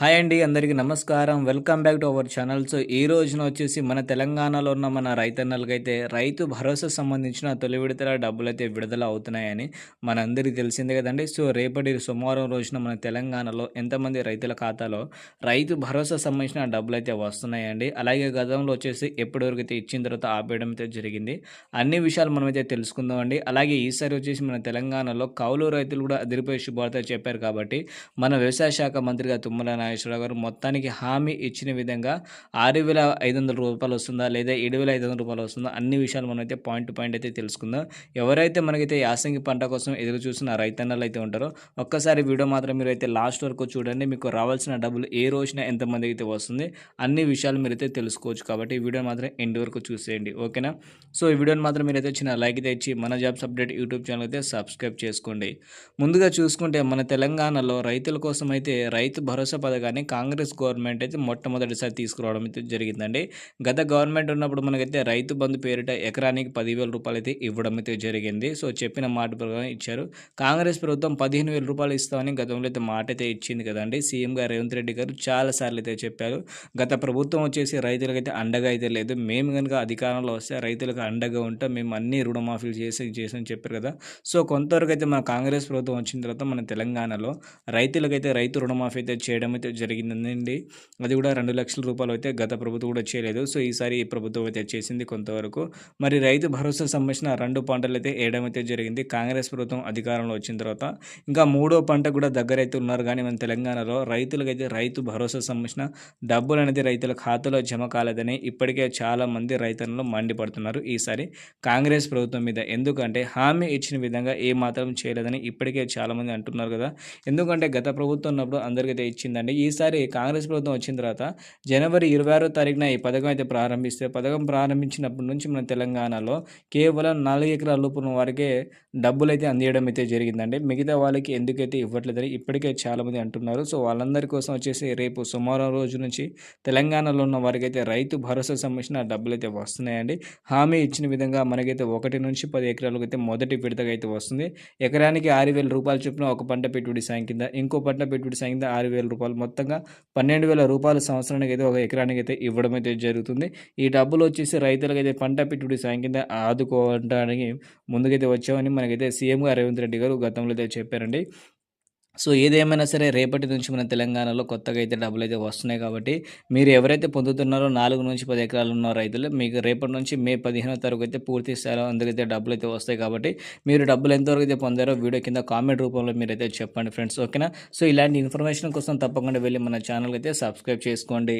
Hi అండి అందరికీ నమస్కారం. Welcome back to our channel. So ఈ రోజున వచ్చేసి మన తెలంగాణలో ఉన్న మన రైతన్నలకైతే రైతు భరోసా సంబంధించిన తొలి విడతల డబ్బులు అయితే విడుదల అవుతున్నాయని మనందరికీ తెలిసిందే కదండి. సో రేపటి సోమవారం రోజున మన తెలంగాణలో ఎంతమంది రైతుల ఖాతాలో రైతు భరోసా సంబంధించిన డబ్బులు అయితే వస్తున్నాయండి. అలాగే గతంలో వచ్చేసి ఎప్పటివరకు అయితే ఇచ్చిన తర్వాత ఆపేయడం అయితే జరిగింది. అన్ని విషయాలు మనమైతే తెలుసుకుందాం అండి అలాగే ఈసారి వచ్చేసి మన తెలంగాణలో కౌలు రైతులు కూడా అదిరిపోయే శుభార్త చెప్పారు కాబట్టి మన వ్యవసాయ శాఖ మంత్రిగా తుమ్మల నాగేశ్వరరావు గారు మొత్తానికి హామీ ఇచ్చిన విధంగా ఆరు వేల ఐదు వందల రూపాయలు వస్తుందా లేదా ఏడు వేల ఐదు వందల రూపాయలు వస్తుందా అన్ని విషయాలు మనమైతే పాయింట్ టు పాయింట్ అయితే తెలుసుకుందాం. ఎవరైతే మనకైతే యాసంగి పంట కోసం ఎదురు చూసిన రైతన్నలు అయితే ఉంటారో ఒక్కసారి వీడియో మాత్రం మీరు అయితే లాస్ట్ వరకు చూడండి. మీకు రావాల్సిన డబ్బులు ఏ రోజున ఎంతమందికి అయితే వస్తుంది అన్ని విషయాలు మీరైతే తెలుసుకోవచ్చు కాబట్టి ఈ వీడియో మాత్రం ఎండ్ వరకు చూసేయండి. ఓకేనా? సో ఈ వీడియోని మాత్రం మీరైతే చిన్న లైక్ అయితే ఇచ్చి మన జాబ్స్ అప్డేట్ యూట్యూబ్ ఛానల్ అయితే సబ్స్క్రైబ్ చేసుకోండి. ముందుగా చూసుకుంటే మన తెలంగాణలో రైతుల కోసం అయితే రైతు భరోసా పథకాన్ని కాంగ్రెస్ గవర్నమెంట్ అయితే మొట్టమొదటిసారి తీసుకురావడం అయితే జరిగిందండి. గత గవర్నమెంట్ ఉన్నప్పుడు మనకైతే రైతు బంధు పేరిట ఎకరానికి పదివేల రూపాయలు అయితే ఇవ్వడం అయితే జరిగింది. సో చెప్పిన మాట ప్రకారం ఇచ్చారు. కాంగ్రెస్ ప్రభుత్వం పదిహేను వేల రూపాయలు ఇస్తామని గతంలో అయితే మాట అయితే ఇచ్చింది కదండి. సీఎం గారు రేవంత్ రెడ్డి గారు చాలా సార్లు అయితే చెప్పారు. గత ప్రభుత్వం వచ్చేసి రైతులకైతే అండగా అయితే లేదు. మేము కనుక అధికారంలో వస్తే రైతులకు అండగా ఉంటాం. మేము అన్ని రుణమాఫీలు చేసి చేసి చెప్పారు కదా. సో కొంతవరకు అయితే మన కాంగ్రెస్ ప్రభుత్వం వచ్చిన తర్వాత మన తెలంగాణలో రైతులకైతే రైతు రుణమాఫీ అయితే చేయడం అయితే జరిగిందండి. అది కూడా రెండు లక్షల రూపాయలు అయితే గత ప్రభుత్వం కూడా చేయలేదు. సో ఈసారి ఈ ప్రభుత్వం అయితే చేసింది కొంతవరకు. మరి రైతు భరోసా సంబంధించిన రెండు పంటలు అయితే వేయడం అయితే జరిగింది. కాంగ్రెస్ ప్రభుత్వం అధికారంలో వచ్చిన తర్వాత ఇంకా మూడో పంట కూడా దగ్గర అయితే ఉన్నారు. కానీ మన తెలంగాణలో రైతులకైతే రైతు భరోసా సంబంధించిన డబ్బులు అనేది రైతుల ఖాతాలో జమ కాలేదని ఇప్పటికే చాలామంది రైతులను మండిపడుతున్నారు. ఈసారి కాంగ్రెస్ ప్రభుత్వం మీద ఎందుకంటే హామీ ఇచ్చిన విధంగా ఏ మాత్రం చేయలేదని ఇప్పటికే చాలామంది అంటున్నారు కదా. ఎందుకంటే గత ప్రభుత్వం ఉన్నప్పుడు అందరికైతే ఇచ్చిందండి. ఈసారి కాంగ్రెస్ ప్రభుత్వం వచ్చిన తర్వాత జనవరి ఇరవై ఆరో తారీఖున ఈ పథకం అయితే ప్రారంభిస్తే పథకం ప్రారంభించినప్పటి నుంచి మన తెలంగాణలో కేవలం నాలుగు ఎకరాల ఉన్న వారికే డబ్బులు అయితే అందియడం అయితే జరిగిందండి. మిగతా వాళ్ళకి ఎందుకైతే ఇవ్వట్లేదని ఇప్పటికే చాలామంది అంటున్నారు. సో వాళ్ళందరి కోసం వచ్చేసి రేపు సోమవారం రోజు నుంచి తెలంగాణలో ఉన్న వారికైతే రైతు భరోసా సంబంధించిన డబ్బులు అయితే వస్తున్నాయండి. హామీ ఇచ్చిన విధంగా మనకైతే ఒకటి నుంచి పది ఎకరాలకు అయితే మొదటి విడతగా అయితే వస్తుంది. ఎకరానికి ఆరు వేల రూపాయలు చొప్పున ఒక పంట పెట్టుబడి సాయం కింద ఇంకో పంట పెట్టుబడి సాయం కింద ఆరు వేల రూపాయలు మొత్తంగా పన్నెండు వేల రూపాయల సంవత్సరానికి అయితే ఒక ఎకరానికి అయితే ఇవ్వడం అయితే జరుగుతుంది. ఈ డబ్బులు వచ్చేసి రైతులకైతే పంట పెట్టుబడి సాయం కింద ఆదుకోవడానికి ముందుకైతే వచ్చామని మనకైతే సీఎం అరవింద్ రేవంత్ రెడ్డి గారు గతంలో అయితే చెప్పారండి. సో ఏదేమైనా సరే రేపటి నుంచి మన తెలంగాణలో కొత్తగా అయితే డబ్బులు అయితే వస్తున్నాయి కాబట్టి మీరు ఎవరైతే పొందుతున్నారో నాలుగు నుంచి పది ఎకరాలు ఉన్న రైతులు మీకు రేపటి నుంచి మే పదిహేనో తారీఖు అయితే పూర్తి స్థాయిలో అందుకైతే డబ్బులు అయితే వస్తాయి కాబట్టి మీరు డబ్బులు ఎంతవరకు అయితే పొందారో వీడియో కింద కామెంట్ రూపంలో మీరు అయితే చెప్పండి ఫ్రెండ్స్ ఓకేనా? సో ఇలాంటి ఇన్ఫర్మేషన్ కోసం తప్పకుండా వెళ్ళి మన ఛానల్కి అయితే సబ్స్క్రైబ్ చేసుకోండి.